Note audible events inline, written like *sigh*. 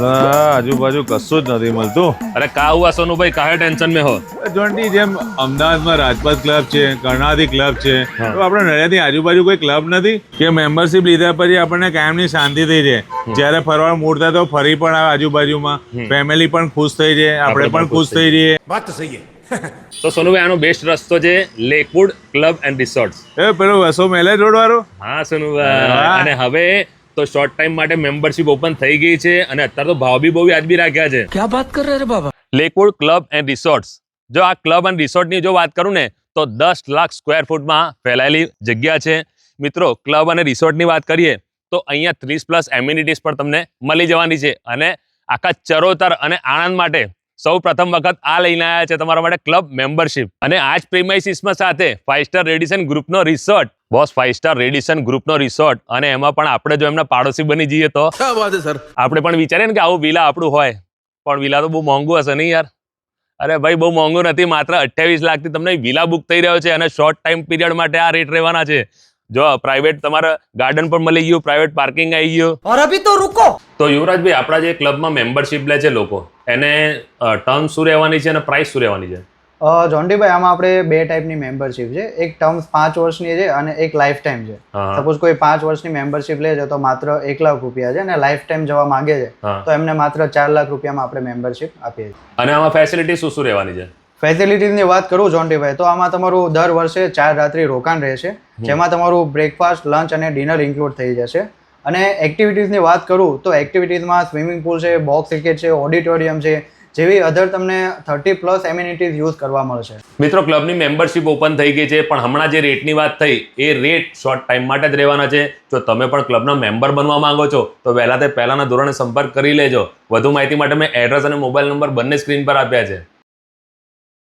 આજુબાજુ કશું જ નથી મળતું. અરે કા હુઆ સોનુભાઈ કાહે ટેન્શન મેં હો? જોન્ટી જેમ અમદાવાદમાં રાજપત ક્લબ છે કર્ણાદી ક્લબ છે તો આપણે નડિયાદની આજુબાજુ કોઈ ક્લબ નથી કે મેમ્બરશિપ લીધા પછી આપણને કાયમની શાંતિ થઈ જાય? જ્યારે ફરવા મૂળ થાય તો ફરી પણ આવે આજુબાજુમાં. ફેમિલી પણ ખુશ થઈ જાય આપણે પણ ખુશ થઈ જઈએ. વાત તો સહી *laughs* તો સોનુભાઈ આનો બેસ્ટ રસ્તો છે લેકવુડ ક્લબ એન્ડ રિસોર્ટ. એ પેલો વસો મેલે રોડ હા સોનુભાઈ. અને હવે તો શોર્ટ ટાઈમ માટે મેમ્બરશિપ ઓપન થઈ ગઈ છે અને અત્યારે તો ભાવ બી બહુ વ્યાજબી રાખ્યા છે. ક્યાં વાત કરે રે બાબા? લેકવુડ ક્લબ એન્ડ રિસોર્ટ્સ જો આ ક્લબ એન્ડ રિસોર્ટની જો વાત કરું ને તો દસ લાખ સ્ક્વેર ફૂટમાં ફેલાયેલી જગ્યા છે. મિત્રો ક્લબ અને રિસોર્ટની વાત કરીએ તો અહીંયા ત્રીસ પ્લસ એમ્યુનિટીઝ પણ તમને મળી જવાની છે અને આખા ચરોતર અને આણંદ માટે સૌ પ્રથમ વખત આ લઈને આવ્યા છે તમારા માટે ક્લબ મેમ્બરશિપ અને આ જ પ્રેમાઇસીસમાં સાથે five star Radisson ગ્રુપનો resort boss five star Radisson ગ્રુપનો resort અને એમાં પણ આપણે જો એમના પાડોશી બની જઈએ તો? સર આપણે પણ વિચારીએ ને કે આવું વિલા આપણું હોય. પણ વિલા તો બહુ મોંઘું હશે નહીં યાર. અરે ભાઈ બહુ મોંઘું નથી. માત્ર અઠ્યાવીસ લાખથી તમને વિલા બુક થઈ રહ્યો છે અને શોર્ટ ટાઈમ પીરિયડ માટે આ રેટ રહેવાના છે. જો પ્રાઇવેટ તમારા ગાર્ડન પણ મળી ગયું પ્રાઇવેટ પાર્કિંગ આવી ગયું. અરે અભી તો રૂકો. તો યુવરાજભાઈ આપણા જે ક્લબમાં મેમ્બરશિપ લે છે લોકો એને ટર્મ શું રહેવાની છે અને પ્રાઇસ શું રહેવાની છે? જોન્ટીભાઈ આમાં આપણે બે ટાઈપની મેમ્બરશિપ છે. એક ટર્મ્સ પાંચ વર્ષની છે અને એક લાઈફ ટાઈમ છે સપોઝ કોઈ પાંચ વર્ષની મેમ્બરશિપ લે છે તો માત્ર એક લાખ રૂપિયા છે અને લાઈફ ટાઈમ જવા માંગે છે. તો એમને માત્ર ચાર લાખ રૂપિયામાં આપણે મેમ્બરશિપ આપીએ છીએ. અને આમાં ફેસિલિટી શું શું રહેવાની છે? ફેસિલિટીઝની વાત કરું જોન્ટીભાઈ તો આમાં તમારું દર વર્ષે ચાર રાત્રિ રોકાણ રહેશે જેમાં તમારું બ્રેકફાસ્ટ લંચ અને ડિનર ઇન્ક્લુડ થઈ જશે. અને એક્ટિવિટીઝની વાત કરું તો એક્ટિવિટીઝમાં સ્વિમિંગ પુલ છે બોક્સ ક્રિકેટ છે ઓડિટોરિયમ છે જેવી અધર તમને થર્ટી પ્લસ એમ્યુનિટીઝ યુઝ કરવા મળશે. મિત્રો ક્લબની મેમ્બરશિપ ઓપન થઈ ગઈ છે, પણ હમણાં જે રેટની વાત થઈ, એ રેટ શોર્ટ ટાઈમ માટે જ રહેવાના છે. જો તમે પણ ક્લબના મેમ્બર બનવા માંગો છો, તો વહેલા તે પહેલાના ધોરણે સંપર્ક કરી લેજો. વધુ માહિતી માટે મેં એડ્રેસ અને મોબાઈલ નંબર બંને સ્ક્રીન પર આપ્યા છે.